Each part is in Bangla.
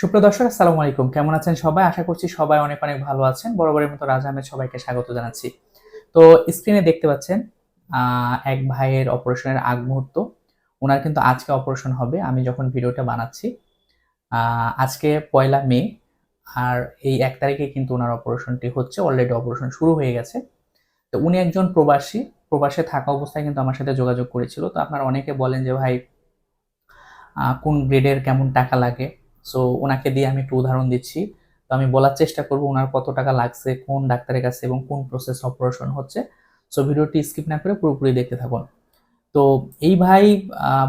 সুপ্রিয় দর্শক, আসসালামু আলাইকুম। কেমন আছেন সবাই? আশা করছি সবাই অনেক অনেক ভালো আছেন। বরাবরের মতো রাজা আহমেদ সবাইকে স্বাগত জানাচ্ছি। তো স্ক্রিনে দেখতে পাচ্ছেন এক ভাইয়ের অপারেশনের আগ মুহূর্ত। ওনার কিন্তু আজকে অপারেশন হবে। আমি যখন ভিডিওটা বানাচ্ছি আজকে পয়লা মে, আর এই এক তারিখে কিন্তু ওনার অপারেশনটি হচ্ছে। অলরেডি অপারেশন শুরু হয়ে গেছে। তো উনি একজন প্রবাসী। প্রবাসে থাকা অবস্থায় কিন্তু আমার সাথে যোগাযোগ করেছিল। তো আপনারা অনেকে বলেন যে, ভাই কোন গ্রেডের কেমন টাকা লাগে? সো ওনাকে দিয়ে আমি একটু উদাহরণ দিচ্ছি। তো আমি বলার চেষ্টা করব ওনার কত টাকা লাগছে, কোন ডাক্তারের কাছে এবং কোন প্রসেস অপারেশন হচ্ছে। সো ভিডিওটি স্কিপ না করে পুরোপুরি দেখতে থাকুন। তো এই ভাই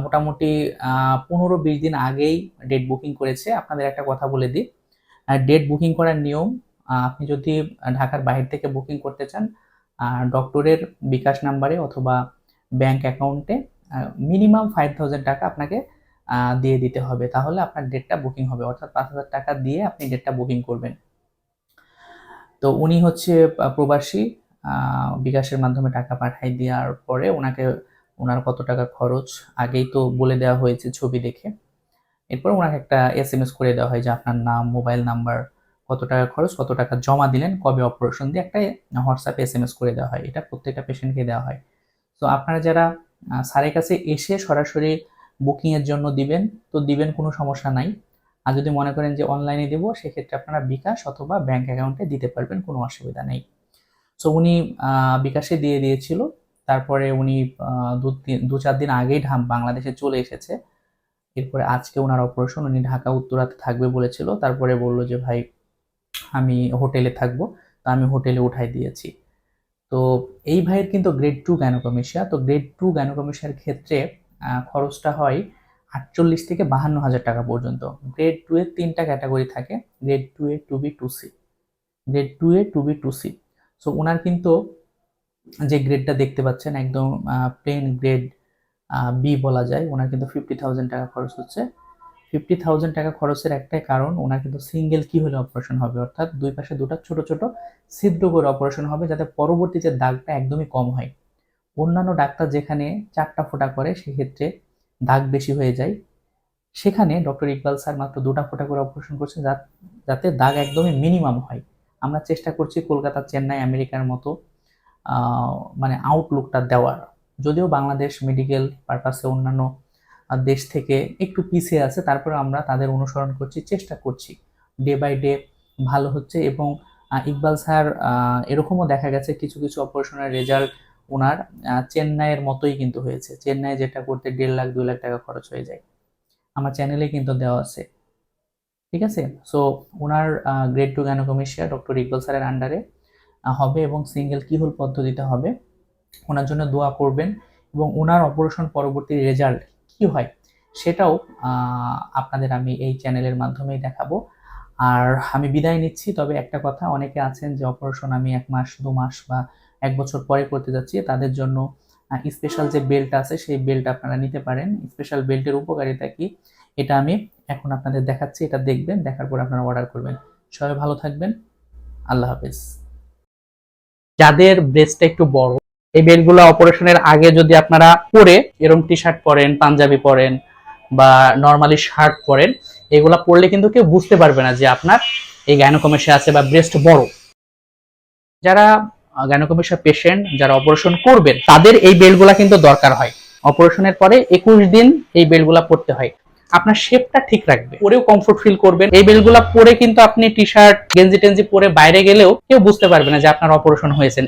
মোটামুটি পনেরো বিশ দিন আগেই ডেট বুকিং করেছে। আপনাদের একটা কথা বলে দিই। ডেট বুকিং করার নিয়ম আপনি যদি ঢাকার বাইরে থেকে বুকিং করতে চান ডক্টরের বিকাশ নাম্বারে অথবা ব্যাংক অ্যাকাউন্টে মিনিমাম ফাইভ টাকা আপনাকে দিয়ে দিতে হবে, তাহলে আপনার ডেটটা বুকিং হবে। অর্থাৎ পাঁচ হাজার টাকা দিয়ে আপনি ডেটটা বুকিং করবেন। তো উনি হচ্ছে প্রবাসী বিকাশের মাধ্যমে টাকা পাঠাই দেওয়ার পরে ওনাকে, ওনার কত টাকা খরচ, আগেই তো বলে দেওয়া হয়েছে ছবি দেখে। এরপর ওনাকে একটা এস এম এস করে দেওয়া হয় যে, আপনার নাম মোবাইল নাম্বার কত টাকা খরচ, কত টাকা জমা দিলেন, কবে অপারেশন দিয়ে একটা হোয়াটসঅ্যাপে এস এম এস করে দেওয়া হয়। এটা প্রত্যেকটা পেশেন্টকে দেওয়া হয়। তো আপনারা যারা স্যারের কাছে এসে সরাসরি বুকিং এর জন্য দিবেন, তো দিবেন কোনো সমস্যা নাই। আর যদি মনে করেন যে অনলাইনে দেবো, সেক্ষেত্রে আপনারা বিকাশ অথবা ব্যাংক অ্যাকাউন্টে দিতে পারবেন, কোনো অসুবিধা নেই। সো উনি বিকাশে দিয়ে দিয়েছিল, তারপরে উনি দু তিন- দু চার দিন আগেই ঢাম বাংলাদেশে চলে এসেছে। এরপরে আজকে ওনার অপারেশন উনি ঢাকা, উত্তরাতে থাকবে বলেছিল, তারপরে বলল যে, ভাই, আমি হোটেলে থাকব, তো আমি হোটেলে উঠাই দিয়েছি। তো এই ভাইয়ের কিন্তু গ্রেড টু গ্যানোকমিশিয়া তো গ্রেড টু গ্যানোকমিশিয়ার ক্ষেত্রে খরচটা হয় আটচল্লিশ থেকে বাহান্ন হাজার টাকা পর্যন্ত। গ্রেড টু এর তিনটা ক্যাটাগরি থাকে grade two A two B two C grade two A two B two C so ওনার কিন্তু যে গ্রেডটা দেখতে পাচ্ছেন, একদম প্লেন গ্রেড বি বলা যায় ওনার কিন্তু ফিফটি থাউজেন্ড টাকা খরচ হচ্ছে। ফিফটি থাউজেন্ড টাকা খরচের একটাই কারণ ওনার কিন্তু সিঙ্গেল কি হলে অপারেশন হবে? অর্থাৎ দুই পাশে দুটো ছোট ছোট ছিদ্র করে অপারেশন হবে, যাতে পরবর্তী যে দাগটা একদমই কম হয়। অন্যান্য ডাক্তার যেখানে চারটা ফোঁটা করে, সেক্ষেত্রে দাগ বেশি হয়ে যায়। সেখানে ডক্টর ইকবাল স্যার মাত্র দুটা ফোঁটা করে অপারেশন করছেন যাতে দাগ একদমই মিনিমাম হয়। আমরা চেষ্টা করছি কলকাতা, চেন্নাই, আমেরিকার মতো মানে আউটলুকটা দেওয়ার। যদিও বাংলাদেশ মেডিকেল পারপাসে অন্যান্য দেশ থেকে একটু পিছিয়ে আছে তারপরে আমরা তাদের অনুসরণ করছি, চেষ্টা করছি। ডে বাই ডে ভালো হচ্ছে এবং ইকবাল স্যার এরকমও দেখা গেছে, কিছু কিছু অপারেশনের রেজাল্ট ওনার চেন্নাইয়ের মতোই কিন্তু হয়েছে। চেন্নাই যেটা করতে দেড় লাখ, দুই লাখ টাকা খরচ হয়ে যায়। আমার চ্যানেলে কিন্তু দেওয়া আছে। ঠিক আছে? সো ওনার grade two gynaecomastia doctor Iqbal স্যারের আন্ডারে হবে এবং সিঙ্গেল কিহোল পদ্ধতিতে হবে। ওনার জন্য দোয়া করবেন এবং ওনার অপারেশন পরবর্তী রেজাল্ট কি হয় সেটাও আপনাদের আমি এই চ্যানেলের মাধ্যমেই দেখাবো। আর আমি বিদায় নিচ্ছি। তবে একটা কথা, অনেকে আছেন যে অপারেশন আমি এক মাস, দু মাস বা এক বছর পরে করতে যাচ্ছি। তাদের জন্য স্পেশাল যে বেল্ট আছে, সেই বেল্ট আপনারা নিতে পারেন। স্পেশাল বেল্টের উপকারিতা কি? এটা আমি এখন আপনাদের দেখাচ্ছি, এটা দেখবেন, দেখার পর আপনারা অর্ডার করবেন। সবাই ভালো থাকবেন। আল্লাহ হাফেজ। যাদের ব্রেস্টটা একটু বড়, এই বেল্টগুলো অপারেশনের আগে যদি আপনারা পরে এরকম টি শার্ট পরেন, পাঞ্জাবি পরেন বা নর্মালি শার্ট পরেন এগুলা পরলে কিন্তু কেউ বুঝতে পারবে না যে আপনার এই গাইনোকমেশিয়া আছে বা ব্রেস্ট বড়। যারা গাইনোকমেশিয়া পেশেন্ট যারা অপারেশন করবেন, তাদের এই বেল্টগুলা কিন্তু দরকার হয়। অপারেশনের পরে একুশ দিন এই বেল্টগুলা পরতে হয়। আপনার শেপটা ঠিক রাখবে। পরেও কমফোর্ট ফিল করবেন। এই বেল্টগুলা পরে কিন্তু আপনি টি শার্ট গেঞ্জি টেঞ্জি পরে বাইরে গেলেও কেউ বুঝতে পারবে না যে আপনার অপারেশন হয়েছে।